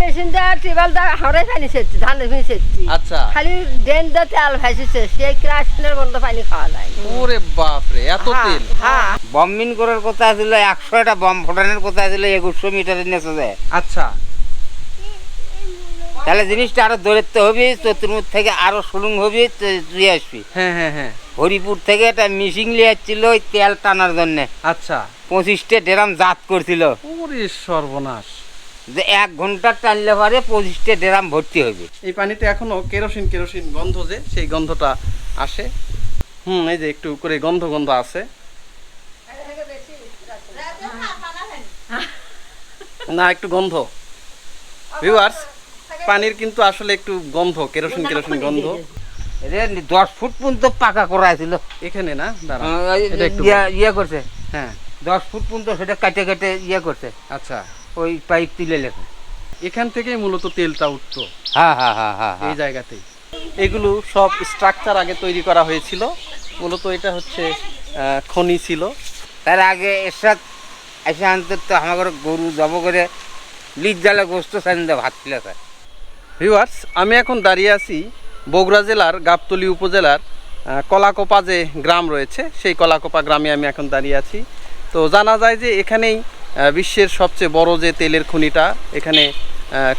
Machine tubewell দেওয়া হাওড়াই পানি সেচ্ছি সেচ্ছি আচ্ছা। খালি ড্রেন দিয়ে তেল ভাসিছে সেই ক্রাশনের বন্ধ পানি খাওয়া যায়। ওরে বাপরে এত তেল? হ্যাঁ। বম্বিং করার কথা ছিল বম ফোটানোর কথা ছিল একুশশো মিটারের নেচে যায় আচ্ছা। তাহলে জিনিসটা আরও দৌড়তে হবে চতুর্মুখ থেকে আরও সুলুং হবে তুই আসবি। হ্যাঁ হ্যাঁ হ্যাঁ। হরিপুর থেকে একটা মিশিং লিয়াচ্ছিল ওই তেল টানার জন্য। আচ্ছা। পঁচিশটা ড্রাম জাত করছিল। ওরে সর্বনাশ। যে এক ঘণ্টা টানলে পরে পঁচিশটা ড্রাম ভর্তি হবে এই পানিতে এখনও কেরোসিন কেরোসিন গন্ধ যে সেই গন্ধটা আসে। হুম এই যে একটু করে গন্ধ গন্ধ আছে। না একটু গন্ধ। ভিউয়ার্স পানির কিন্তু আসলে একটু গন্ধ কেরোসিন কেরোসিন গন্ধ। দশ ফুট পর্যন্ত পাকা করা ছিল এখানে না? ইয়া- ইয়ে করছে। হ্যাঁ। দশ ফুট পর্যন্ত সেটা কাটে কাটে ইয়ে করছে। আচ্ছা। ওই পাইপ তুলে লেখে। এখান থেকেই মূলত তেলটা উঠতো। হ্যাঁ হ্যাঁ হ্যাঁ হ্যাঁ এই হ্যাঁ জায়গাতেই। এগুলো সব স্ট্রাকচার আগে তৈরি করা হয়েছিল। মূলত এটা হচ্ছে খনি ছিল। তার আগে এরশাদ এসে আনতে তো আমার গরু জব করে লিজ জালে গোস্ত সাইন ভাত ছিল স্যার ভিউয়ার্স আমি এখন দাঁড়িয়ে আছি বগুড়া জেলার গাবতলী উপজেলার কলাকোপা যে গ্রাম রয়েছে সেই কলাকোপা গ্রামে আমি এখন দাঁড়িয়ে আছি। তো জানা যায় যে এখানেই বিশ্বের সবচেয়ে বড় যে তেলের খনিটা এখানে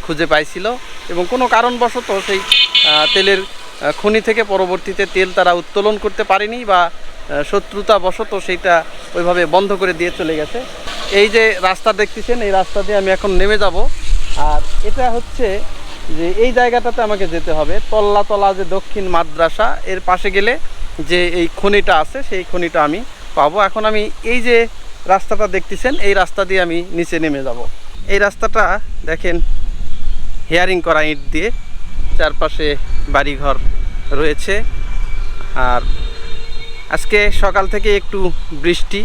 খুঁজে পাইছিল এবং কোনো কারণবশত সেই তেলের খনি থেকে পরবর্তীতে তেল তারা উত্তোলন করতে পারেনি বা শত্রুতাবশত সেইটা ওইভাবে বন্ধ করে দিয়ে চলে গেছে। এই যে রাস্তা দেখতেছেন, এই রাস্তা দিয়ে আমি এখন নেমে যাব। আর এটা হচ্ছে যে এই জায়গাটাতে আমাকে যেতে হবে তল্লা তলা যে দক্ষিণ মাদ্রাসা, এর পাশে গেলে যে এই খনিটা আছে, সেই খনিটা আমি পাবো। এখন আমি এই যে রাস্তাটা দেখতেছেন, এই রাস্তা দিয়ে আমি নিচে নেমে যাব। এই রাস্তাটা দেখেন হেয়ারিং করা ইট দিয়ে চারপাশে বাড়িঘর রয়েছে। আর আজকে সকাল থেকে একটু বৃষ্টি,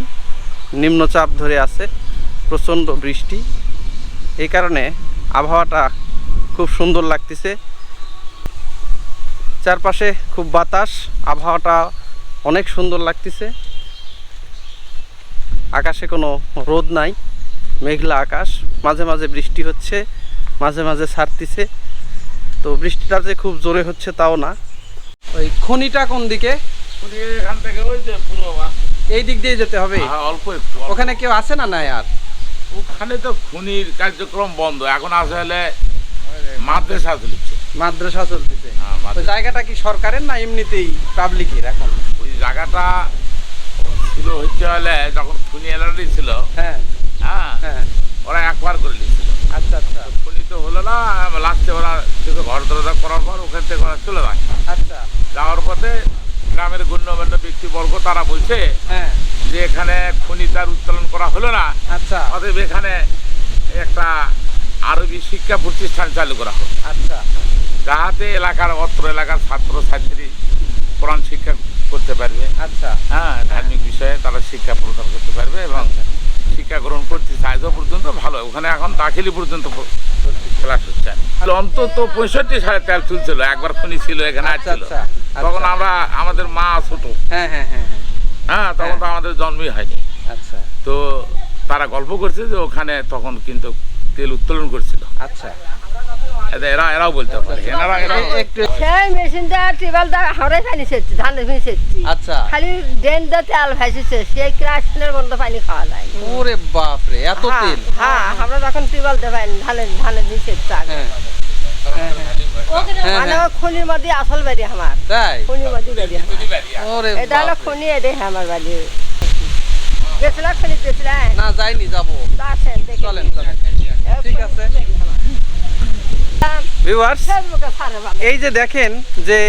নিম্নচাপ ধরে আছে, প্রচণ্ড বৃষ্টি। এই কারণে আবহাওয়াটা খুব সুন্দর লাগতেছে। চারপাশে খুব বাতাস, আবহাওয়াটা অনেক সুন্দর লাগতেছে। আকাশে কোনো রোদ নাই মেঘলা আকাশ মাঝে মাঝে বৃষ্টি হচ্ছে মাঝে মাঝে ছাড়তিছে। তো বৃষ্টিটা যে খুব জোরে হচ্ছে তাও না। ওই খনিটা কোন দিকে? ওই যে এই দিক দিয়ে যেতে হবে? হ্যাঁ, অল্প একটু ওখানে কেউ আছে না নাই আর? ওখানে তো খুনির কার্যক্রম বন্ধ এখন আসে হলে মাদ্রাসা চলছে। মাদ্রাসা চলতেছে। হ্যাঁ, জায়গাটা কি সরকারের না এমনিতেই পাবলিকের এখন? ওই জায়গাটা ছিল হচ্ছে হলে যখন খুনি এলার্জি ছিল হ্যাঁ। হ্যাঁ হ্যাঁ। ওরা একবার করে নিয়েছিল। আচ্ছা আচ্ছা। খুনি তো হলো না লাস্টে ওরা শুধু ঘর দরজা করার পর ওখান থেকে ওরা চলে যায়। আচ্ছা। যাওয়ার পথে গ্রামের গণ্যমান্য ব্যক্তিবর্গ তারা বলছে হ্যাঁ। যে এখানে খনি তার উত্তোলন করা হলো না। আচ্ছা। অতএব এখানে একটা আরবি শিক্ষা প্রতিষ্ঠান চালু করা হোক। আচ্ছা। যাহাতে এলাকার অত্র এলাকার ছাত্র ছাত্রী কোরআন শিক্ষা করতে পারবে। আচ্ছা। হ্যাঁ ধার্মিক বিষয়ে তারা শিক্ষা প্রদান করতে পারবে এবং শিক্ষা গ্রহণ করতে চাইজ পর্যন্ত ভালো। ওখানে এখন দাখিলি পর্যন্ত ক্লাস হচ্ছে। তাহলে অন্তত পঁয়ষট্টি সাড়ে তেল তুলছিল একবার খনি ছিল এখানে আচ্ছা, আসছিল। আচ্ছা, তখন আচ্ছা। আমরা আমাদের মা ছোট। হ্যাঁ হ্যাঁ হ্যাঁ হ্যাঁ। হ্যাঁ তখন তো আমাদের জন্মই হয়নি। আচ্ছা। তো তারা গল্প করছে যে ওখানে তখন কিন্তু তেল উত্তোলন করছিল। আচ্ছা। এরা এরাও বলতে পারে। এনারা এরা একটু সেই মেশিন দেওয়া টিউবওয়েল দেওয়া হাওড়াই পানি সেচ্ছি পানি সেচ্ছি আচ্ছা। খালি ড্রেন দিয়ে তেল ভাসিছে সেই ক্রাশনের বন্ধ পানি খাওয়া যায়। ওরে বাপরে এত হ্যাঁ, তেল? হ্যাঁ আমরা যখন টিউবওয়েল দিয়ে পানি ধানের ধানের নিচে চাক হ্যাঁ হ্যাঁ, হ্যাঁ, মানে খনির মধ্যে আসল বাড়ি আমার। খনির মধ্যে বাড়ি এটা হলো। খনি এটাই আমার বাড়ি। গেছিলাম খনি গেছিলাম না যাইনি যাব। চলেন চলেন। ঠিক আছে। ভিউয়ার্স ভালো। এই যে দেখেন যে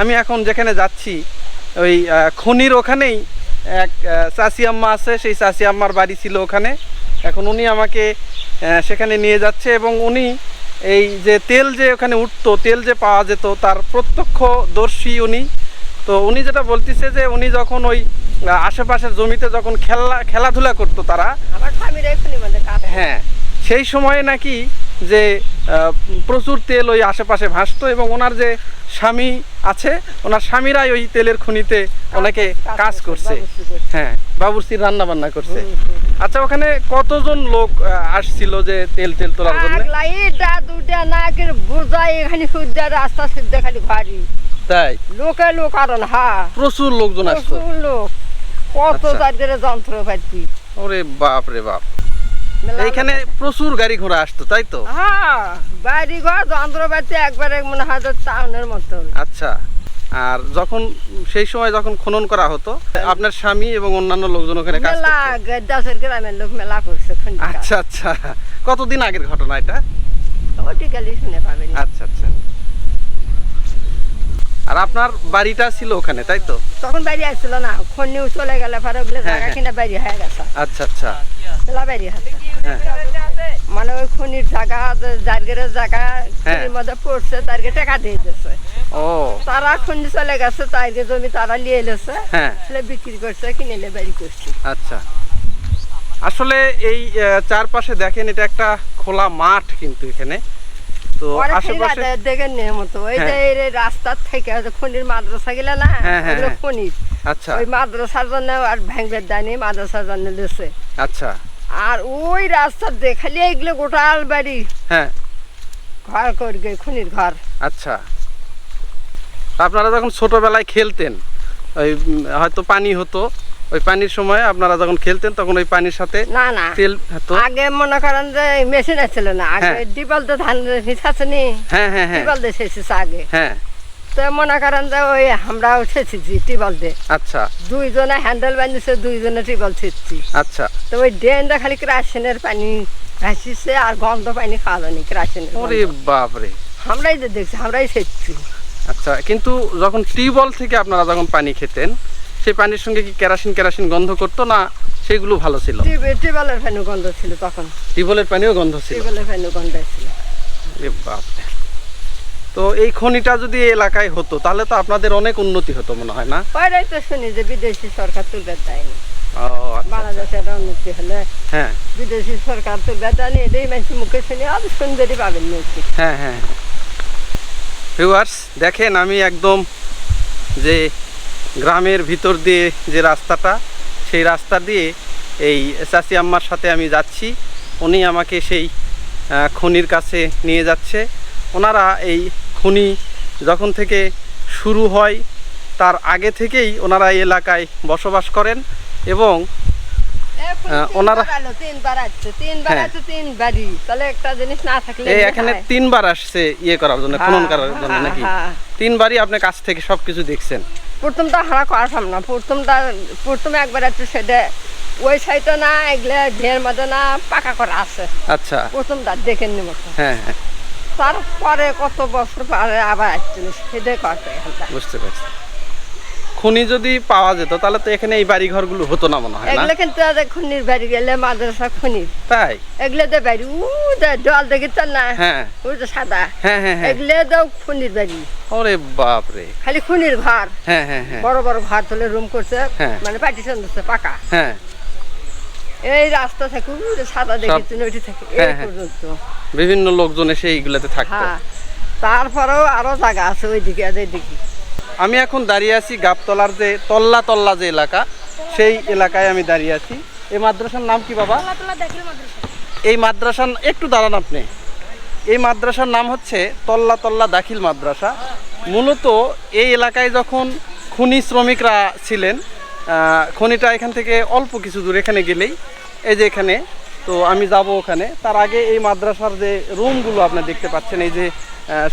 আমি এখন যেখানে যাচ্ছি ওই খনির ওখানেই এক চাচি আম্মা আছে সেই চাচি আম্মার বাড়ি ছিল ওখানে। এখন উনি আমাকে সেখানে নিয়ে যাচ্ছে এবং উনি এই যে তেল যে ওখানে উঠতো তেল যে পাওয়া যেত তার প্রত্যক্ষদর্শী উনি। তো উনি যেটা বলতেছে যে উনি যখন ওই আশেপাশের জমিতে যখন খেলা খেলাধুলা করতো তারা হ্যাঁ সেই সময়ে নাকি যে প্রচুর তেল ওই আশেপাশে ভাসতো এবং ওনার যে স্বামী আছে ওনার স্বামীরাই ওই তেলের খনিতে অনেকে কাজ করছে। হ্যাঁ বাবুর্চির রান্না বান্না করছে আচ্ছা ওখানে কতজন লোক আসছিল যে তেল তেল তোলার জন্য? লাইটা দুটা না কি বুঝাই এখানে সূর্য রাস্তা সিদ্ধ খালি ঘাড়ি তাই? লোকে লোক আর হ্যাঁ প্রচুর লোকজন আসতো। প্রচুর লোক। কত আচ্ছা। তাদের যন্ত্রপাতি ওরে বাপ রে বাপ। এইখানে প্রচুর গাড়ি ঘোড়া আসতো তাই তো? হ্যাঁ বাড়ি ঘর যন্ত্রপাতি একবারে মনে হয় টাউনের মতো। আচ্ছা আর যখন সেই সময় যখন খনন করা হতো আপনার স্বামী এবং অন্যান্য লোকজন ওখানে কাজ গ্রামের লোক মেলা করছে আচ্ছা আচ্ছা কতদিন আগের ঘটনা এটা? শুনে পাবেন। আচ্ছা আচ্ছা। আর আপনার বাড়িটা ছিল ওখানে তাই তো? তখন বাড়ি আসছিল না খন্ডিও চলে গেলে ওগুলো হ্যাঁ, জায়গা হ্যাঁ। কিনা বাড়ি হয়ে গেছে। আচ্ছা আচ্ছা। বাড়ি হ্যাঁ মানে ওই খনির জায়গা জারগের জায়গা হ্যাঁ। খনির মধ্যে পড়ছে তারকে টাকা দিয়ে দিচ্ছে ও। তারা খন্ডি চলে গেছে তারকে জমি তারা নিয়ে এলেছে হ্যাঁ। তাহলে বিক্রি করছে কিনে বাড়ি করছে। আচ্ছা। আসলে এই চারপাশে দেখেন এটা একটা খোলা মাঠ কিন্তু এখানে। তো আশেপাশে ফিরে দেখে নিয়ে মতো ওই যে হ্যাঁ। এই রাস্তার থেকে খনির মাদ্রাসা গেলে না হ্যাঁ, হ্যাঁ, হ্যাঁ। খনির। আচ্ছা। ওই মাদ্রাসার জন্য আর ভেঙবে দেয়নি মাদ্রাসার জন্য দিছে আচ্ছা। আর ওই রাস্তার দেখালি এগুলো গোটাল বাড়ি হ্যাঁ ঘর করবে খনির ঘর আচ্ছা আপনারা যখন ছোটবেলায় খেলতেন ওই হয়তো পানি হতো ওই পানির সময় আপনারা যখন খেলতেন তখন ওই পানির সাথে না না তেল হতো আগে মনে করেন যে মেশিন আছিল না আগে হ্যাঁ। তো ধান আছে নি হ্যাঁ হ্যাঁ হ্যাঁ দিয়ে আগে হ্যাঁ তো মনে করেন যে ওই আমরাও সেচেছি টিবল দিয়ে। আচ্ছা। দুইজনে হ্যান্ডেল বাঁধিছে দুইজনে টিবল ছেচছি আচ্ছা। তো ওই ড্রেনটা খালি ক্রাশনের পানি ভাসিছে আর গন্ধ পানি খাওয়া যায়নি ক্রাশনের ওরে বাপ রে আমরাই তো দেখছি আমরাই সেচছি আচ্ছা কিন্তু যখন টিউবওয়েল থেকে আপনারা যখন পানি খেতেন সেই পানির সঙ্গে কি কেরাসিন কেরাসিন গন্ধ করতো না? সেগুলো ভালো ছিল। টিবলের পানি গন্ধ ছিল তখন। টিউবওয়েলের পানিও গন্ধ ছিল। টিবলের পানি গন্ধ ছিল। এ বাপ রে। তো এই খনিটা যদি এই এলাকায় হতো তাহলে তো আপনাদের অনেক উন্নতি হতো মনে হয় না? পরে তো শুনি যে বিদেশি সরকার তুলবে দেয়নি ও আচ্ছা বাংলাদেশের উন্নতি হলে হ্যাঁ। বিদেশি সরকার তুলবে দেয়নি এটাই মানুষ মুখে শুনি আর পাবেন হ্যাঁ হ্যাঁ ভিউয়ার্স দেখেন আমি একদম যে গ্রামের ভিতর দিয়ে যে রাস্তাটা সেই রাস্তা দিয়ে এই চাচি আম্মার সাথে আমি যাচ্ছি। উনি আমাকে সেই খনির কাছে নিয়ে যাচ্ছে। ওনারা এই খনি যখন থেকে শুরু হয় তার আগে থেকেই ওনারা এই এলাকায় বসবাস করেন এবং ওনারা- হ্যাঁ। এখানে তিনবার আসছে ইয়ে করার জন্য খনন করার জন্য হ্যাঁ, নাকি? হ্যাঁ। তিনবারই আপনার কাছ থেকে সব কিছু দেখছেন। প্রথমটা হারা না প্রথমটা প্রথমে একবার একটু সেটা ওই না এগুলো ঢের না পাকা করা আছে। আচ্ছা। প্রথমটা দেখে নি হ্যাঁ হ্যাঁ। তারপরে কত বছর পরে আবার আসছিল সেটাই করতে এখানটা বুঝতে পারছি। খনি যদি পাওয়া যেত তাহলে তো এখানে এই বাড়ি ঘরগুলো হতো না মনে হয় এগুলো কিন্তু খনির বাড়ি গেলে মাদ্রাসা খনির তাই? এগুলো তো বাড়ি উ জল দেখি চল না। হ্যাঁ। ওই যে সাদা। হ্যাঁ হ্যাঁ হ্যাঁ। এগুলো তো খনির বাড়ি। ওরে বাপ রে। খালি খনির ঘর। হ্যাঁ হ্যাঁ হ্যাঁ। বড় বড় ঘর তুলে রুম করছে। মানে পার্টিশন দিচ্ছে পাকা। হ্যাঁ। এই রাস্তা থেকে সাদা দেখেছি ওইটি থেকে এই হ্যাঁ, হ্যাঁ। পর্যন্ত। বিভিন্ন লোকজন এসে এইগুলাতে থাকতো। হ্যাঁ তারপরেও আরও জায়গা আছে ওইদিকে আমি এখন দাঁড়িয়ে আছি গাবতলার যে তল্লা তল্লা যে এলাকা সেই এলাকায় আমি দাঁড়িয়ে আছি। এই মাদ্রাসার নাম কি বাবা? এই মাদ্রাসার একটু দাঁড়ান আপনি। এই মাদ্রাসার নাম হচ্ছে তল্লা তল্লা দাখিল মাদ্রাসা। মূলত এই এলাকায় যখন খুনি শ্রমিকরা ছিলেন খনিটা এখান থেকে অল্প কিছু দূর এখানে গেলেই, এই যে এখানে, তো আমি যাব ওখানে। তার আগে এই মাদ্রাসার যে রুমগুলো আপনি দেখতে পাচ্ছেন, এই যে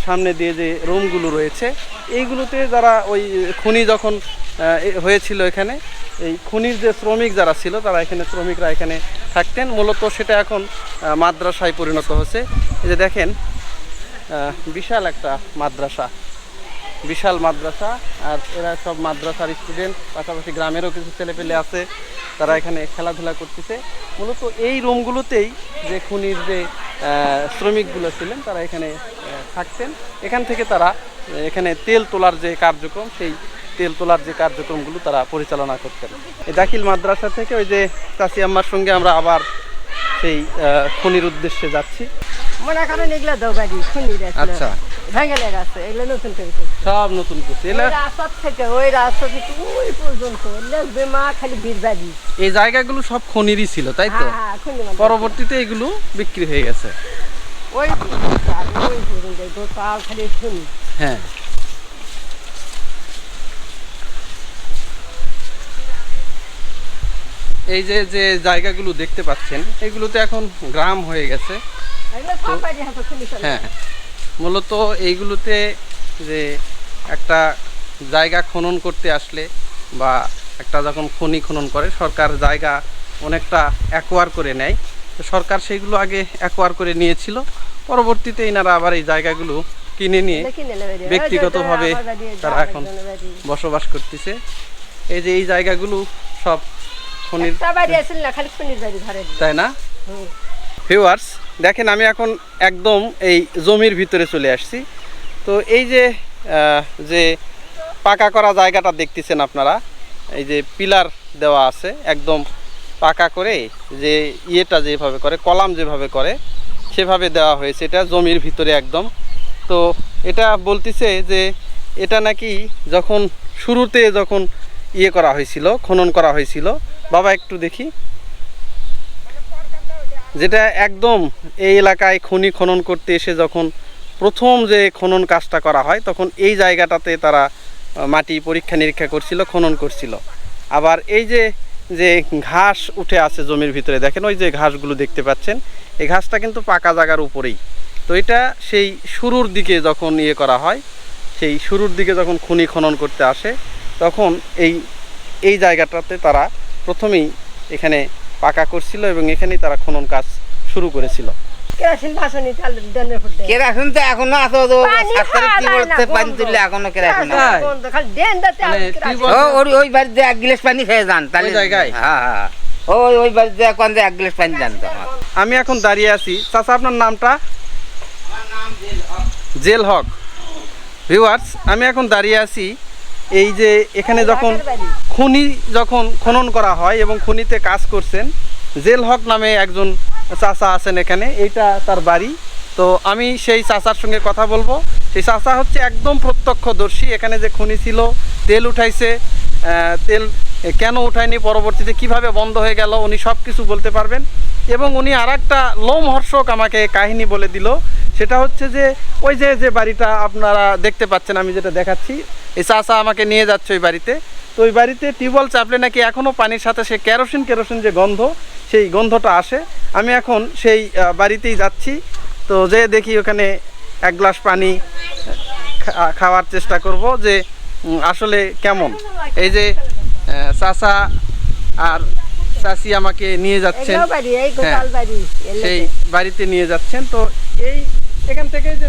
সামনে দিয়ে যে রুমগুলো রয়েছে, এইগুলোতে যারা ওই খনি যখন হয়েছিল এখানে, এই খনির যে শ্রমিক যারা ছিল, তারা এখানে শ্রমিকরা এখানে থাকতেন। মূলত সেটা এখন মাদ্রাসায় পরিণত হচ্ছে। এই যে দেখেন বিশাল একটা মাদ্রাসা। বিশাল মাদ্রাসা, আর এরা সব মাদ্রাসার স্টুডেন্ট পাশাপাশি গ্রামেরও কিছু ছেলেপেলে আছে, তারা এখানে খেলাধুলা করতেছে। মূলত এই রুমগুলোতেই যে খুনির যে শ্রমিকগুলো ছিলেন, তারা এখানে থাকতেন। এখান থেকে তারা, এখানে তেল তোলার যে কার্যক্রম, সেই তেল তোলার যে কার্যক্রমগুলো তারা পরিচালনা করতেন। এই দাখিল মাদ্রাসা থেকে ওই যে চাষি আম্মার সঙ্গে আমরা আবার সেই খনির উদ্দেশ্যে যাচ্ছি। মনে করেন এগুলো দাও বাড়ি খনির আচ্ছা। ভেঙে এগুলো নতুন করে সব নতুন করছে। রাস্তার থেকে ওই রাস্তা থেকে ওই পর্যন্ত। লাগবে মা খালি বীর বাড়ি এই জায়গাগুলো সব খনিরই ছিল তাই তো? হ্যাঁ হ্যাঁ খনি মাদ্রাসা। পরবর্তীতে এগুলো বিক্রি হয়ে গেছে। ওই ওই খালি শুনি হ্যাঁ। এই যে যে জায়গাগুলো দেখতে পাচ্ছেন এগুলোতে এখন গ্রাম হয়ে গেছে। হ্যাঁ মূলত এইগুলোতে যে একটা জায়গা খনন করতে আসলে বা একটা যখন খনি খনন করে সরকার জায়গা অনেকটা অ্যাকোয়ার করে নেয়। তো সরকার সেইগুলো আগে অ্যাকোয়ার করে নিয়েছিল। পরবর্তীতে এনারা আবার এই জায়গাগুলো কিনে নিয়ে ব্যক্তিগতভাবে তারা এখন বসবাস করতেছে। এই যে এই জায়গাগুলো সব বাড়ি না খালি শুনির বাড়ি ঘরে তাই না? ভিউয়ার্স দেখেন আমি এখন একদম এই জমির ভিতরে চলে আসছি। তো এই যে যে পাকা করা জায়গাটা দেখতেছেন আপনারা এই যে পিলার দেওয়া আছে একদম পাকা করে যে ইয়েটা যেভাবে করে কলাম যেভাবে করে সেভাবে দেওয়া হয়েছে। এটা জমির ভিতরে একদম। তো এটা বলতেছে যে এটা নাকি যখন শুরুতে যখন ইয়ে করা হয়েছিল খনন করা হয়েছিল বাবা, একটু দেখি। যেটা একদম এই এলাকায় খনি খনন করতে এসে যখন প্রথম যে খনন কাজটা করা হয়, তখন এই জায়গাটাতে তারা মাটি পরীক্ষা নিরীক্ষা করছিল, খনন করছিল। আবার এই যে যে ঘাস উঠে আছে জমির ভিতরে, দেখেন ওই যে ঘাসগুলো দেখতে পাচ্ছেন, এই ঘাসটা কিন্তু পাকা জায়গার উপরেই। তো এটা সেই শুরুর দিকে যখন ইয়ে করা হয়, সেই শুরুর দিকে যখন খনি খনন করতে আসে, তখন এই এই জায়গাটাতে তারা প্রথমেই এখানে পাকা করছিল এবং এখানেই তারা খনন কাজ শুরু করেছিল। কেরাসিন ভাসনি চাল ফুটে। কেরাসিন তো এখনও আছে তো পানি সাতটারে তুললে এখনও কেরাসিন আছে। খালি দেন দাতে আর মানে ও ওই ওই বাড়িতে এক গ্লাস পানি খেয়ে যান তাহলে জায়গায়? হ্যাঁ হ্যাঁ ওই ওই বাড়িতে এখন এক গ্লাস পানি যান তো। আমি এখন দাঁড়িয়ে আছি। চাচা আপনার নামটা? জেল হক। ভিউয়ার্স আমি এখন দাঁড়িয়ে আছি এই যে এখানে যখন খনি যখন খনন করা হয় এবং খনিতে কাজ করছেন জেল হক নামে একজন চাচা আছেন এখানে এইটা তার বাড়ি। তো আমি সেই চাচার সঙ্গে কথা বলব। সেই চাচা হচ্ছে একদম প্রত্যক্ষদর্শী। এখানে যে খনি ছিল তেল উঠাইছে তেল কেন উঠায়নি পরবর্তীতে কীভাবে বন্ধ হয়ে গেল উনি সব কিছু বলতে পারবেন। এবং উনি আর একটা লোমহর্ষক আমাকে কাহিনী বলে দিল। সেটা হচ্ছে যে ওই যে যে বাড়িটা আপনারা দেখতে পাচ্ছেন আমি যেটা দেখাচ্ছি। এই চাচা আমাকে নিয়ে যাচ্ছে ওই বাড়িতে। তো ওই বাড়িতে টিউবওয়েল চাপলে নাকি এখনও পানির সাথে সে কেরোসিন কেরোসিন যে গন্ধ সেই গন্ধটা আসে। আমি এখন সেই বাড়িতেই যাচ্ছি। তো যে দেখি ওখানে এক গ্লাস পানি খাওয়ার চেষ্টা করব যে আসলে কেমন। এই যে চাচা আর চাষি আমাকে নিয়ে যাচ্ছেন। হ্যাঁ। সেই বাড়িতে নিয়ে যাচ্ছেন। তো এই এখান থেকে যে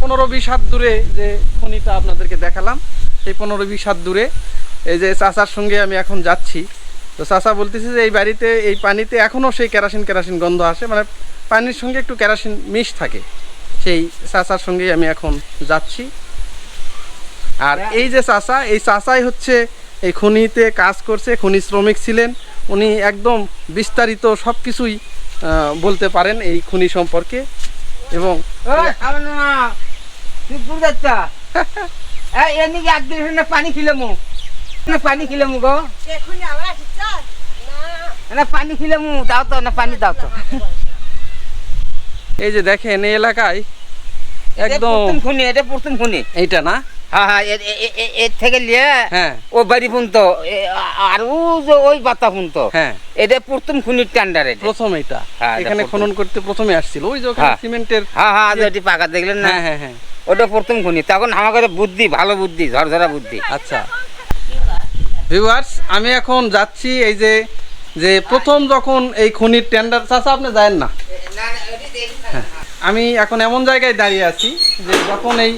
পনেরো বিশ হাত দূরে যে খনিটা আপনাদেরকে দেখালাম, সেই পনেরো বিশ হাত দূরে এই যে চাচার সঙ্গে আমি এখন যাচ্ছি। তো চাচা বলতেছে যে এই বাড়িতে, এই পানিতে এখনও সেই কেরাসিন কেরাসিন গন্ধ আসে মানে পানির সঙ্গে একটু কেরাসিন মিশ থাকে। সেই চাচার সঙ্গেই আমি এখন যাচ্ছি। আর এই যে চাচা, এই চাচাই হচ্ছে এই খনিতে কাজ করছে, খনি শ্রমিক ছিলেন। উনি একদম বিস্তারিত সব কিছুই বলতে পারেন এই খনি সম্পর্কে। এবং এদিকে এক না পানি খিলে মু। না পানি খিলে মু গো। না। পানি খিলে মু দাও তো না পানি দাও তো। এই যে দেখেন এই এলাকায় একদম খুনি এটা প্রথম খুনি। এইটা না? হ্যাঁ হ্যাঁ এর থেকে লিয়ে হ্যাঁ। ও বাড়ি পুনতো আর যে ওই বাতা এটা প্রথম খুনির টেন্ডার প্রথম এটা। এখানে খনন করতে প্রথমে আসছিল। ওই যে। সিমেন্টের হ্যাঁ হ্যাঁ যেটি পাকা দেখলেন না? হ্যাঁ হ্যাঁ হ্যাঁ। ওটা প্রথম খুনি। তখন আমাদের বুদ্ধি ভালো বুদ্ধি ঝরঝরা বুদ্ধি। আচ্ছা। ভিউয়ার্স আমি এখন যাচ্ছি এই যে যে প্রথম যখন এই খনির টেন্ডার চাষা আপনি যায় না? আমি এখন এমন জায়গায় দাঁড়িয়ে আছি যে যখন এই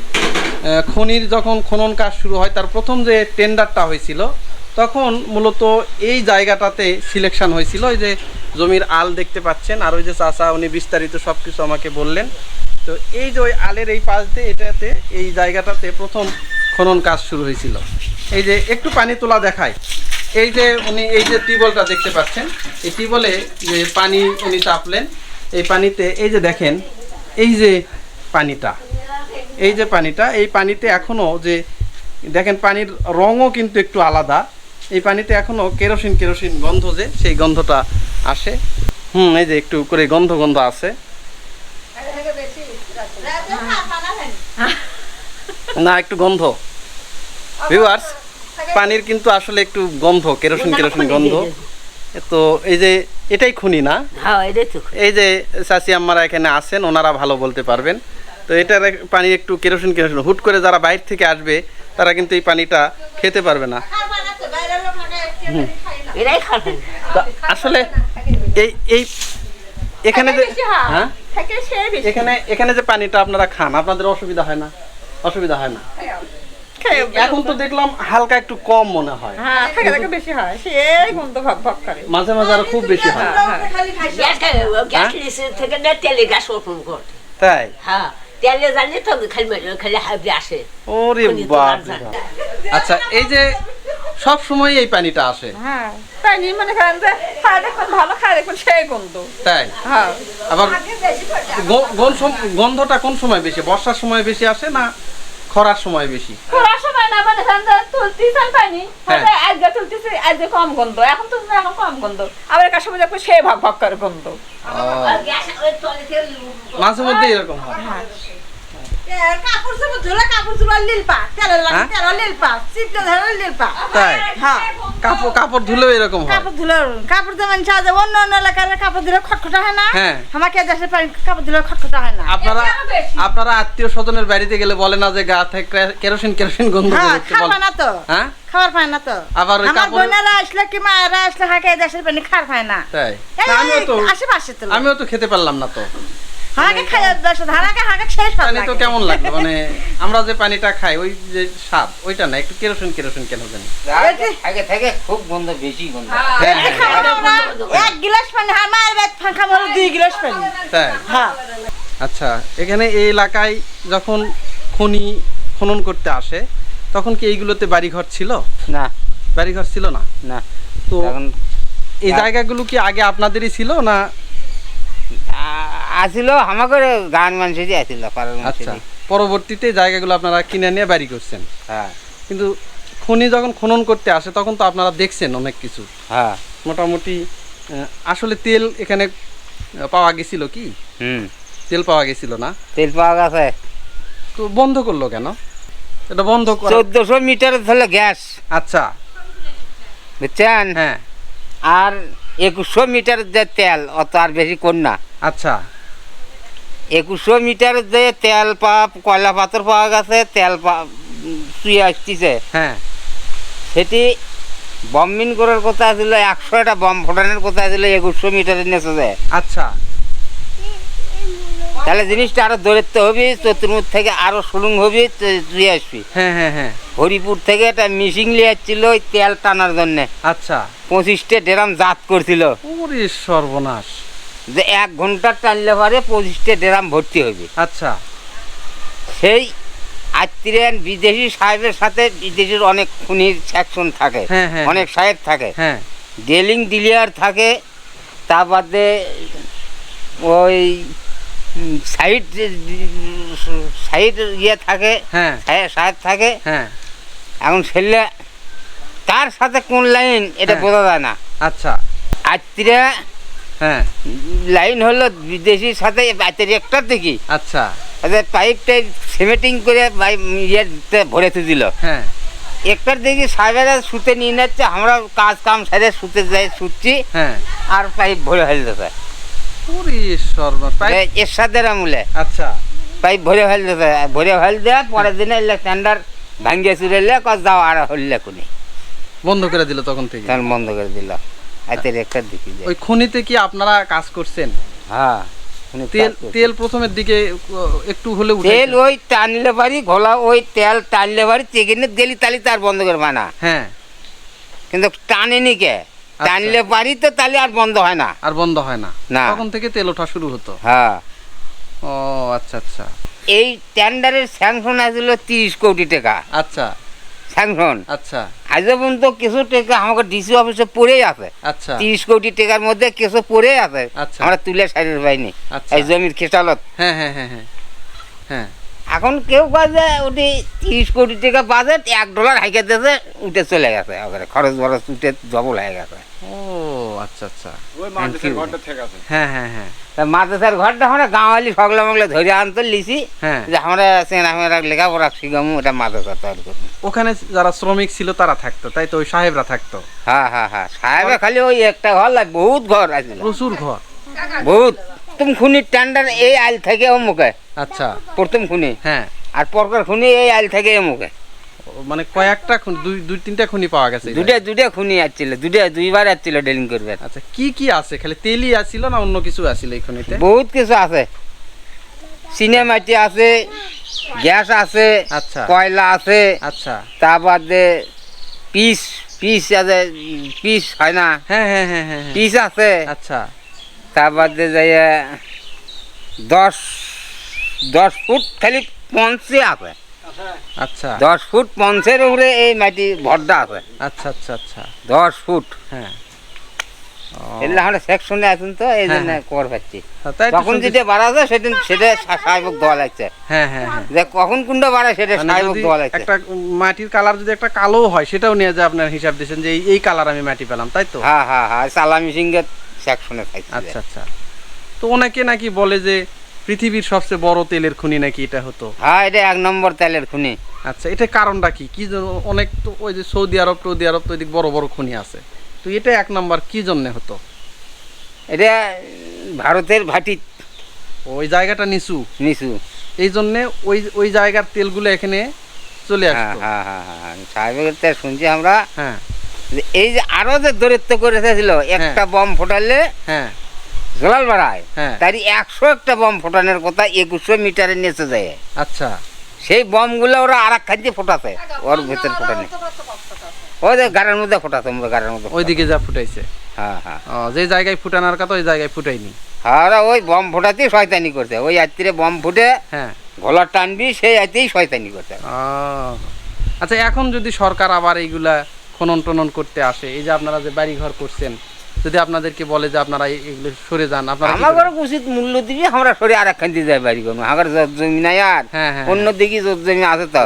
খনির যখন খনন কাজ শুরু হয়, তার প্রথম যে টেন্ডারটা হয়েছিল, তখন মূলত এই জায়গাটাতে সিলেকশন হয়েছিল। ওই যে জমির আল দেখতে পাচ্ছেন, আর ওই যে চাষা উনি বিস্তারিত সব কিছু আমাকে বললেন। তো এই যে ওই আলের এই পাশ দিয়ে এটাতে, এই জায়গাটাতে প্রথম খনন কাজ শুরু হয়েছিল। এই যে একটু পানি তোলা দেখায়। এই যে উনি, এই যে টিউবওয়েলটা দেখতে পাচ্ছেন, এই টিউবওয়েলে যে পানি উনি চাপলেন, এই পানিতে, এই যে দেখেন, এই যে পানিটা এই যে পানিটা এই পানিতে এখনও যে দেখেন পানির রঙও কিন্তু একটু আলাদা। এই পানিতে এখনও কেরোসিন কেরোসিন গন্ধ যে সেই গন্ধটা আসে। হুম এই যে একটু করে গন্ধ গন্ধ আছে। না একটু গন্ধ। ভিউয়ার্স পানির কিন্তু আসলে একটু গন্ধ কেরোসিন কেরোসিন গন্ধ। তো এই যে এটাই খুনি না? হ্যাঁ এই যে চাচি আম্মারা এখানে আছেন ওনারা ভালো বলতে পারবেন। তো এটার এক- পানি একটু কেরোসিন কেরোসিন। হুট করে যারা বাইরে থেকে আসবে তারা কিন্তু এই পানিটা খেতে পারবে না। আসলে এই এই এখানে যে হ্যাঁ? এখানে এখানে যে পানিটা আপনারা খান আপনাদের অসুবিধা হয় না। অসুবিধা হয় না। এখন তো দেখলাম হালকা একটু কম মনে হয়। হ্যাঁ বেশি হয়। সেই গন্ধ ভক ভক করে। মাঝে মাঝে আরও খুব বেশি হয়। গ্যাস খাবে গ্যাস লিসে থেকে না তেলে গ্যাস ওপেন করতে তাই? হ্যাঁ। তেলে জানলে তো খালি খালি হাবি আসে। ওরে বাপ। আচ্ছা এই যে সব সময় এই পানিটা আসে। হ্যাঁ তাই মানে মনে করেন যে খায় দেখুন ভালো খায় দেখুন সেই গন্ধ। তাই? হ্যাঁ। আবার গন্ধটা কোন সময় বেশি? বর্ষার সময় বেশি আসে না খরার সময় বেশি? না মানে যে তুলতেছেন পানি হ্যাঁ। আজকে তুলতেছে আজকে কম গন্ধ। এখন তো এখন কম গন্ধ। আবার একটা সময় সে ভাগ ভক করে গন্ধ। মাঝে মধ্যে এরকম হয়। কাপড় চোপড় ধুলে কাপড় চোপড় লিল পা লাগে হ্যাঁ? তেল লিল পা ধরে লিল তাই? হ্যাঁ কাপড় কাপড় ধুলেও এরকম হয়। কাপড় ধুলে কাপড় যেমন সাজে অন্য অন্য এলাকার কাপড় ধুলে খটখটা হয় না। হ্যাঁ। আমাকে দেশের পানি কাপড় ধুলে খটখটা হয় না। আপনারা আপনারা আত্মীয় স্বজনের বাড়িতে গেলে বলে না যে গা থেকে কেরোসিন কেরোসিন গন্ধ হ্যাঁ খাওয়া না তো। হ্যাঁ? খাবার পায় না তো। আবার ওই আমার বোনেরা আসলে কি মায়েরা আসলে হাঁকে দেশের পানি খার পায় না। তাই? এই না, আমিও তো আশেপাশে তো আমিও তো খেতে পারলাম না তো। হাঁকে খাই দেশ হাঁকে হাঁকে শেষ পানি তো কেমন লাগল মানে আমরা যে পানিটা খাই ওই যে স্বাদ ওইটা না একটু কেরোসিন কেরোসিন কেন জানি? আগে থেকে খুব গন্ধ বেশি গন্ধ। হ্যাঁ, হ্যাঁ, এক গিলাস পানি হ্যাঁ ব্যাগ ফাঁকা মারো দুই গিলাস পানি। তাই? হ্যাঁ। আচ্ছা এখানে এই এলাকায় যখন খনি খনন করতে আসে তখন কি এইগুলোতে বাড়িঘর ছিল? না। বাড়িঘর ছিল না? না। তো এই জায়গাগুলো কি আগে আপনাদেরই ছিল না আসিল আমাকে গান মানুষই আসিল পাড়ার আচ্ছা পরবর্তীতে জায়গাগুলো আপনারা কিনে নিয়ে বাড়ি করছেন। হ্যাঁ। কিন্তু খনি যখন খনন করতে আসে তখন তো আপনারা দেখছেন অনেক কিছু। হ্যাঁ। মোটামুটি আসলে তেল এখানে পাওয়া গেছিল কি? হুম। তেল পাওয়া গেছিল না? তেল পাওয়া গেছে। তো বন্ধ করল কেন? এটা বন্ধ করা চোদ্দশো মিটার হলো গ্যাস। আচ্ছা। বুঝছেন? হ্যাঁ। আর একুশশো মিটার যে তেল অত আর বেশি কোন না। আচ্ছা। একুশশো মিটার যে তেল পা কয়লা পাথর পাওয়া গেছে তেল পা শুয়ে আসতেছে। হ্যাঁ। সেটি বম্বিন করার কথা ছিল একশো একটা বম ফোটানোর কথা ছিল একুশশো মিটারের নেচে যায়। আচ্ছা। তাহলে জিনিসটা আরও দৌড়তে হবে চতুর্মুখ থেকে আরও সুলুং হবে তুই আসবি। হ্যাঁ হ্যাঁ হ্যাঁ। হরিপুর থেকে একটা মিশিং লিয়ে ছিল ওই তেল টানার জন্য। আচ্ছা। পঁচিশটা ড্রাম জাত করছিল। ওরে সর্বনাশ। যে এক ঘণ্টা টানলে পরে পঁচিশটা ড্রাম ভর্তি হবে আচ্ছা। সেই আত্মীয় বিদেশি সাহেবের সাথে বিদেশির অনেক খুনির সেকশন থাকে হ্যাঁ, হ্যাঁ। অনেক সাহেব থাকে। হ্যাঁ। ডেলিং ডিলিয়ার থাকে তা বাদে ওই সাইড সাইড ইয়ে থাকে হ্যাঁ। সাহেব থাকে। হ্যাঁ। এখন ছেলে তার সাথে কোন লাইন এটা হ্যাঁ। বোঝা যায় না। আচ্ছা। আত্মীয় হ্যাঁ। লাইন হলো বিদেশির সাথে বাতের একটা দেখি। আচ্ছা। তাদের পাইপ টাইপ সিমেটিং করে ইয়েতে ভরে দিল। হ্যাঁ। একটার দেখি সাহেবেরা শুতে নিয়ে যাচ্ছে আমরা কাজ কাম সেরে শুতে যাই শুচ্ছি হ্যাঁ। আর পাইপ ভরে ফেলতেছে এর সাথে আমলে। আচ্ছা। পাইপ ভরে ফেলতেছে ভরে ফেল দেয়া পরের দিনে টেন্ডার ভাঙ্গে চুরে এলে কস যাও আর হইলে কোনি বন্ধ করে দিল তখন থেকে? তখন বন্ধ করে দিল। হাতের একটা দেখি যায়। ওই খনিতে কি আপনারা কাজ করছেন? হ্যাঁ তেল তেল প্রথমের দিকে একটু হলে তেল ওই টানলে পারি ঘোলা ওই তেল টানলে পারি চেকিনে গেলি তালি তার বন্ধ করে মানা হ্যাঁ। কিন্তু টানেনি কে? টানলে পারি তো তাহলে আর বন্ধ হয় না। আর বন্ধ হয় না। না। তখন থেকে তেল ওঠা শুরু হতো। হ্যাঁ। ও আচ্ছা আচ্ছা। এই টেন্ডারের স্যাংশন আসছিল তিরিশ কোটি টাকা। আচ্ছা। স্যাংশন আচ্ছা। আজ পর্যন্ত কিছু টাকা আমাকে ডিসি অফিসে পড়েই আছে। আচ্ছা। তিরিশ কোটি টাকার মধ্যে কিছু পড়ে আছে। আচ্ছা। আমরা তুলে সাইডের পাইনি। আচ্ছা। এই জমির খেসালত হ্যাঁ হ্যাঁ হ্যাঁ হ্যাঁ। হ্যাঁ। এখন কেউ বাজে ওটি তিরিশ কোটি টাকা বাজেট এক ডলার হাইকে দিয়েছে উঠে চলে গেছে। ওখানে খরচ বরচ উঠে ডবল হয়ে গেছে। ও আচ্ছা আচ্ছা। ওই মানুষের ঘরটা ঠিক আছে। হ্যাঁ হ্যাঁ হ্যাঁ। মাদ্রাসার ঘরটা আমরা গাঁওয়ালি সকলে মগলে ধরে আনতে লিছি। হ্যাঁ। যে আমরা চেনা মেয়েরা লেখাপড়া শিখামু ওটা মাদ্রাসা তৈরি করব ওখানে যারা শ্রমিক ছিল তারা থাকতো তাই তো ওই সাহেবরা থাকতো? হ্যাঁ হ্যাঁ হ্যাঁ। সাহেবে খালি ওই একটা ঘর লাগে বহুত ঘর আছে। প্রচুর ঘর। বহুত। প্রথম খুনি টেন্ডার এই আইল থেকে ও মুখে আচ্ছা। প্রথম খুনি। হ্যাঁ। আর পরকার খুনি এই আইল থেকে মুখে ও মানে কয়েকটা খুন- দুই দুই তিনটা খুনি পাওয়া গেছে এই দুটা দুটা খুনি আসছিল দুটা দুইবার আসছিল ডেলিং করবে আচ্ছা কি কি আছে? খালি তেলই আসছিল না অন্য কিছু আসছিল এই খনিতে? বহুত কিছু আছে। সিনেমাটি আছে গ্যাস আছে আচ্ছা। কয়লা আছে আচ্ছা। তার বাদে পিস পিস আছে পিস হয় না? হ্যাঁ হ্যাঁ হ্যাঁ হ্যাঁ হ্যাঁ। পিস আছে। আচ্ছা। তার বাদে যাই দশ দশ ফুট খালি পঞ্চে আছে। আচ্ছা। দশ ফুট পঞ্চের উপরে এই মাটি ভরটা আছে। আচ্ছা আচ্ছা আচ্ছা। দশ ফুট। হ্যাঁ। ও, এগুলো আমরা সেকশনে আছেন তো এই জন্য হ্যাঁ, কর পাচ্ছি। তখন যেটা বাড়া যায় সেদিন সেটা সাহেবক দেওয়া লাগছে হ্যাঁ হ্যাঁ হ্যাঁ। যে কখন কোনটা বাড়ে সেটা মানে সাহেবক দেওয়া লাগছে একটা মাটির কালার যদি একটা কালো হয় সেটাও নিয়ে যে আপনার হিসাব দিয়েছেন যে এই- এই কালার আমি মাটি পেলাম তাই তো? হ্যাঁ হ্যাঁ হ্যাঁ সালামি সিংহের সেকশনে থাকছে। আচ্ছা আচ্ছা। তো ওনাকে নাকি বলে যে পৃথিবীর সবচেয়ে বড় তেলের খনি নাকি এটা হতো? হ্যাঁ এটা এক নম্বর তেলের খুনি। আচ্ছা এটা কারণটা কি? কি অনেক তো ওই যে সৌদি আরব সৌদি আরব তো এদিক বড় বড় খনি আছে। তো এটা এক নম্বর কি জন্য হতো? এটা ভারতের ভাটি। ওই জায়গাটা নিচু? নিচু। এই জন্যে ওই ওই জায়গার তেলগুলো এখানে চলে হ্যাঁ আসতো। হ্যাঁ হ্যাঁ হ্যাঁ সাহেবের তো শুনছি আমরা। হ্যাঁ। এই যে আরও যে দরিদ্র করে একটা বম ফোটালে হ্যাঁ। জলাল বাড়ায় হ্যাঁ। তারই একশো একটা বম ফোটানোর কথা একুশশো মিটারের নিচে যায়। আচ্ছা। সেই বমগুলো ওরা আর এক খাদ্যে ফোটাছে। ওর ভেতর ফোটানে। ওই যে গাড়ির মধ্যে ফোটাছে আমরা গাড়ির মধ্যে ওইদিকে যা ফুটাইছে। হ্যাঁ হ্যাঁ। যে জায়গায় ফুটানোর কথা ওই জায়গায় ফুটাইনি হ্যাঁ ওরা ওই বম ফোটাতেই শয়তানি করছে। ওই রাত্রিরে বম ফুটে হ্যাঁ। গলা টানবি সেই রাতেই শয়তানি করছে। আচ্ছা এখন যদি সরকার আবার এইগুলা খনন টনন করতে আসে এই যে আপনারা যে বাড়ি ঘর করছেন যদি আপনাদেরকে বলে যে আপনারা এগুলো সরে যান আপনারা আমার উচিত মূল্য দিবি আমরা সরে আর একখান দিয়ে যাই বাড়ি করব। আমার জমি নাই আর হ্যাঁ হ্যাঁ অন্য দিকে যত জমি আছে তো।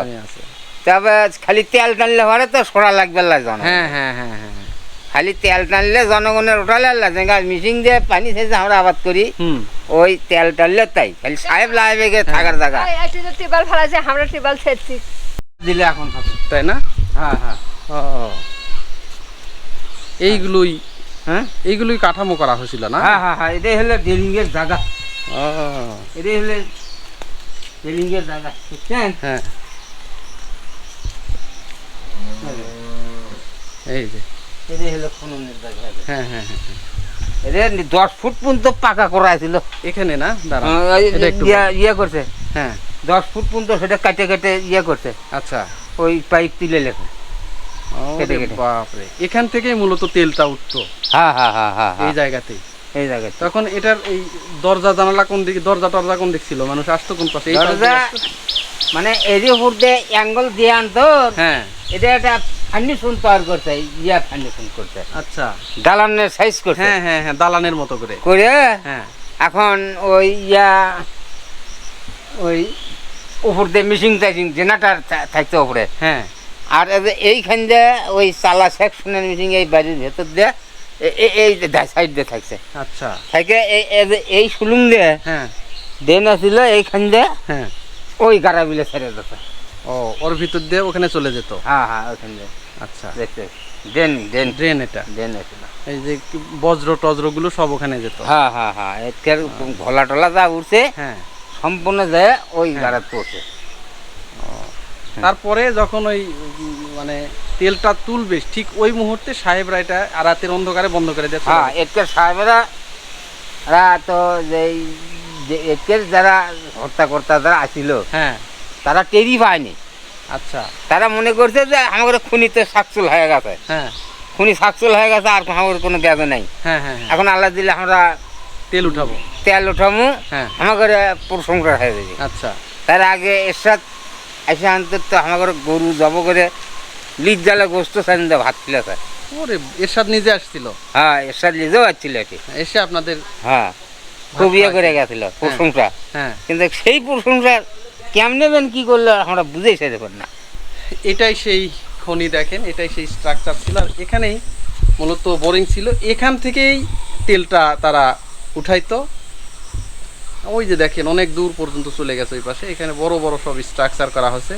তবে খালি তেল টানলে পরে তো সরা লাগবে না জন। হ্যাঁ হ্যাঁ হ্যাঁ হ্যাঁ হ্যাঁ। খালি তেল টানলে জনগণের উঠালে আল্লাহ যেগা মিশিং দিয়ে পানি সেজে আমরা আবাদ করি। ওই তেল টানলে তাই। খালি সাহেব লাইবে গে থাকার জায়গা। এই এটা যে টিবাল আমরা টিবাল ছেড়ছি। দিলে এখন তাই না? হ্যাঁ হ্যাঁ। ও। এইগুলোই হ্যাঁ? এইগুলোই কাঠামো করা হয়েছিল না? হ্যাঁ হ্যাঁ হ্যাঁ এটাই হলো ড্রিলিং এর জায়গা এটাই হলো ড্রিলিং এর জায়গা বুঝছেন? হ্যাঁ। এই যে। এটাই হলো খননের জায়গা হ্যাঁ হ্যাঁ হ্যাঁ। এটা দশ ফুট পর্যন্ত পাকা করা ছিল এখানে না? ইয়া ইয়ে করছে। হ্যাঁ। দশ ফুট পর্যন্ত সেটা কাটে কেটে ইয়ে করছে। আচ্ছা। ওই পাইপ তুলে লেখে। কেটে কেটে। বাপরে। এখান থেকেই মূলত তেলটা উঠতো। হ্যাঁ হ্যাঁ হ্যাঁ হ্যাঁ এই জায়গাতেই। এই জায়গায় তখন এটার এই দরজা জানালা কোন দিকে দরজা টরজা কোন দিক ছিল? মানুষ আসতো কোন পাশে? এই দরজা? মানে এরি উপর দিয়ে অ্যাঙ্গল দিয়ে আনতো। হ্যাঁ। এটা একটা ফান্ডিশন তৈরি করছে ইয়া ফান্ডিশন করছে। আচ্ছা। দালানের সাইজ হ্যাঁ হ্যাঁ হ্যাঁ দালানের মতো করে। করে হ্যাঁ। এখন ওই ইয়া ওই উপর দিয়ে মিশিং টাইসিং জেনারেটার থাকছে উপরে। হ্যাঁ। আর এই এইখান দিয়ে ওই চালা সেকশনের মিশিং এই বাড়ির ভেতর দিয়ে এই সাইড দিয়ে থাকছে। আচ্ছা। থাকে এই এই যে এই সুলুং দিয়ে হ্যাঁ। ড্রেন আছিল এইখান দিয়ে হ্যাঁ। ওই গাড়া বিলে ছেড়ে যেত ও ওর ভিতর দিয়ে ওখানে চলে যেত? হ্যাঁ হ্যাঁ ওইখান দিয়ে। আচ্ছা। দেখতে ড্রেন ড্রেন ড্রেন এটা? ড্রেন আছিল এই যে বজ্র টজ্রগুলো সব ওখানে যেত? হ্যাঁ হ্যাঁ হ্যাঁ এর ঘোলা টলা যা উঠছে হ্যাঁ। সম্পূর্ণ যায় ওই হ্যাঁ। গাড়া পড়ছে তারপরে যখন ওই মানে তেলটা তুলবে ঠিক ওই মুহূর্তে সাহেবরা এটা রাতের অন্ধকারে বন্ধ করে দিয়ে। হ্যাঁ। এর সাহেবেরা রা তো যেই যে এর যারা হত্যাকর্তা যারা আসিল হ্যাঁ। তারা টেরি পায়নি। আচ্ছা। তারা মনে করছে যে আমাদের খুনিতে সাকসুল হয়ে গেছে। হ্যাঁ। খুনি সাকসুল হয়ে গেছে আর আমাদের কোনো ব্যাধ নাই। হ্যাঁ হ্যাঁ হ্যাঁ। এখন আল্লাহ দিলে আমরা তেল উঠাবো। তেল উঠামু হ্যাঁ। আমাদের প্রশংসা হয়ে যাবে। আচ্ছা। তার আগে এরশাদ এসে আনতে তো আমাদের গরু জব করে লিজ জালে গোস্ত সাইন দিয়ে ভাত ছিল স্যার ওরে এরশাদ নিজে আসছিল? হ্যাঁ এরশাদ লিজেও আসছিল এটি। এসে আপনাদের হ্যাঁ খুব ইয়ে করে গেছিল প্রশংসা। হ্যাঁ। কিন্তু সেই প্রশংসা কেমনে বেন কি করল আমরা বুঝেই সেতে পারি না। এটাই সেই খনি দেখেন এটাই সেই স্ট্রাকচার ছিল। আর এখানেই মূলত বোরিং ছিল। এখান থেকেই তেলটা তারা উঠাইতো। ওই যে দেখেন, অনেক দূর পর্যন্ত চলে গেছে ওই পাশে। এখানে বড় বড় সব স্ট্রাকচার করা হয়েছে।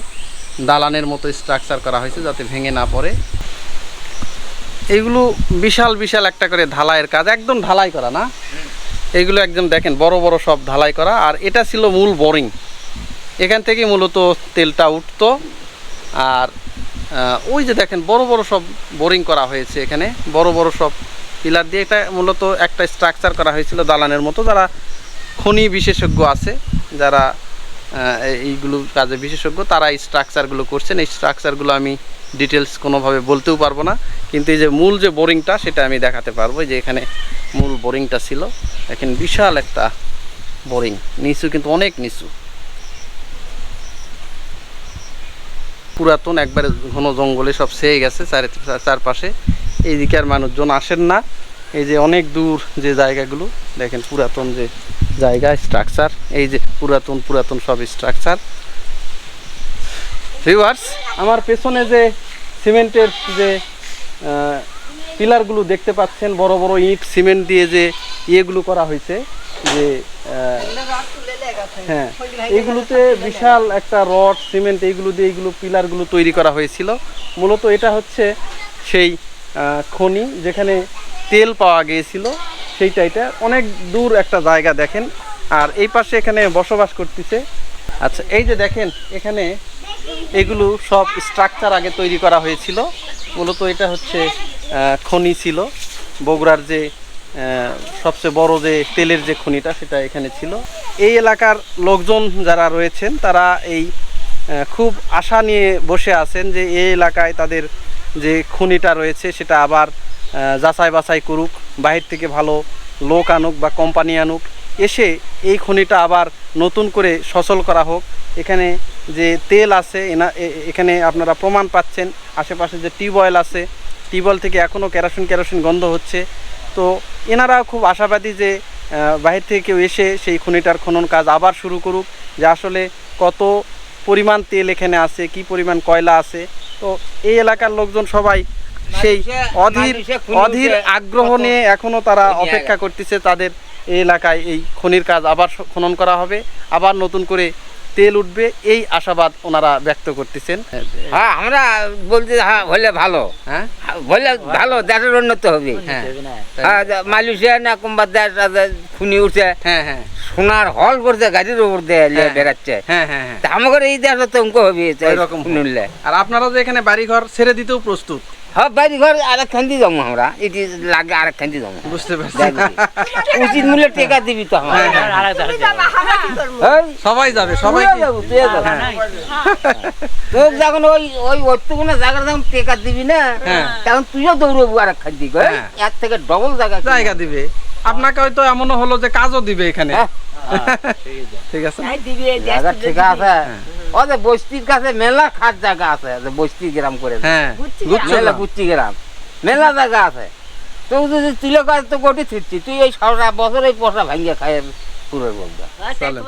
দালানের মতো স্ট্রাকচার করা হয়েছে যাতে ভেঙে না পড়ে। এইগুলো বিশাল বিশাল একটা করে ঢালাইয়ের কাজ। একদম ঢালাই করা না? এইগুলো একদম দেখেন, বড় বড় সব ঢালাই করা। আর এটা ছিল মূল বোরিং এখান থেকে মূলত তেলটা উঠতো। আর ওই যে দেখেন, বড় বড় সব বোরিং করা হয়েছে এখানে। বড় বড় সব পিলার দিয়ে এটা মূলত একটা স্ট্রাকচার করা হয়েছিল দালানের মতো। যারা খনি বিশেষজ্ঞ আছে, যারা এইগুলো কাজে বিশেষজ্ঞ, তারা এই স্ট্রাকচারগুলো করছেন। এই স্ট্রাকচারগুলো আমি ডিটেলস কোনোভাবে বলতেও পারব না, কিন্তু এই যে মূল যে বোরিংটা সেটা আমি দেখাতে পারব। যে এখানে মূল বোরিংটা ছিল এখানে বিশাল একটা বোরিং নিচু কিন্তু অনেক নিচু। পুরাতন, একবারে ঘন জঙ্গলে সব সেয়ে গেছে চারি চারপাশে। এইদিকে আর মানুষজন আসেন না। এই যে অনেক দূর যে জায়গাগুলো, দেখেন পুরাতন যে জায়গা স্ট্রাকচার এই যে পুরাতন পুরাতন সব স্ট্রাকচার ভিউয়ার্স আমার পেছনে যে সিমেন্টের যে পিলারগুলো দেখতে পাচ্ছেন, বড় বড় ইট, সিমেন্ট দিয়ে যে ইয়েগুলো করা হয়েছে, যে হ্যাঁ এগুলোতে বিশাল একটা রড, সিমেন্ট, এইগুলো দিয়ে এইগুলো পিলারগুলো তৈরি করা হয়েছিল। মূলত এটা হচ্ছে সেই খনি, যেখানে তেল পাওয়া গিয়েছিল, সেইটা এটা অনেক দূর একটা জায়গা দেখেন। আর এই পাশে এখানে বসবাস করতেছে। আচ্ছা এই যে দেখেন, এখানে এগুলো সব স্ট্রাকচার আগে তৈরি করা হয়েছিল। মূলত এটা হচ্ছে খনি ছিল। বগুড়ার যে সবচেয়ে বড় যে তেলের যে খনিটা, সেটা এখানে ছিল। এই এলাকার লোকজন যারা রয়েছেন, তারা এই খুব আশা নিয়ে বসে আছেন যে এই এলাকায় তাদের যে খুনিটা রয়েছে সেটা আবার যাচাই বাছাই করুক, বাহির থেকে ভালো লোক আনুক বা কোম্পানি আনুক, এসে এই খনিটা আবার নতুন করে সচল করা হোক। এখানে যে তেল আছে, এনা- এখানে আপনারা প্রমাণ পাচ্ছেন, আশেপাশে যে টিউবওয়েল আছে, টিউবওয়েল থেকে এখনও কেরোসিন কেরোসিন গন্ধ হচ্ছে। তো এনারাও খুব আশাবাদী যে বাহির থেকে কেউ এসে সেই খনিটার খনন কাজ আবার শুরু করুক, যে আসলে কত পরিমাণ তেল এখানে আছে কি পরিমাণ কয়লা আছে? তো এই এলাকার লোকজন সবাই সেই অধীর অধীর আগ্রহ নিয়ে এখনও তারা অপেক্ষা করতেছে তাদের এই এলাকায় এই খনির কাজ আবার খনন করা হবে আবার নতুন করে তেল উঠবে এই আশাবাদ ওনারা ব্যক্ত করতেছেন। হ্যাঁ আমরা বলতে হ্যাঁ হলে ভালো হ্যাঁ? হলে ভালো দেশের উন্নত হবে হ্যাঁ। হ্যাঁ মালয়েশিয়া না কোনবা দেশ খুনি উঠছে হ্যাঁ হ্যাঁ। সোনার হল করছে গাড়ির উপর দিয়ে হ্যাঁ। বেড়াচ্ছে। হ্যাঁ হ্যাঁ আমাদের এই দেশে তো অঙ্ক হবে উঠলে। আর আপনারা যে এখানে বাড়িঘর ছেড়ে দিতেও প্রস্তুত। হ্যাঁ বাড়ি ঘর যাব আমরা। এটি লাগে আরেক খান্দি যাব। বুঝতে পারছি। উচিত মূল্যে টেকা দিবি তো আমার সবাই যাবে সবাই যাব, তোর যখন ওই ওই অত্যগুলো জায়গা যখন টেকা দিবি না হ্যাঁ। তখন তুইও দৌড়বি হ্যাঁ। এর থেকে ডবল জায়গা জায়গা দিবে। আপনাকে হয়তো এমনও হলো যে কাজও দিবে এখানে। হ্যাঁ। ঠিক আছে। জায়গা ঠিক আছে ও যে বস্তির কাছে মেলা খাট জায়গা আছে যে বস্তি গ্রাম করে হ্যাঁ বুঝছ বুচ্চি গ্রাম মেলা জায়গা আছে। তো যদি তুলে কাজ তো গটি থিরছি তুই এই সারা বছর এই পয়সা ভাঙিয়ে খাই পুরো বলতে চলেন।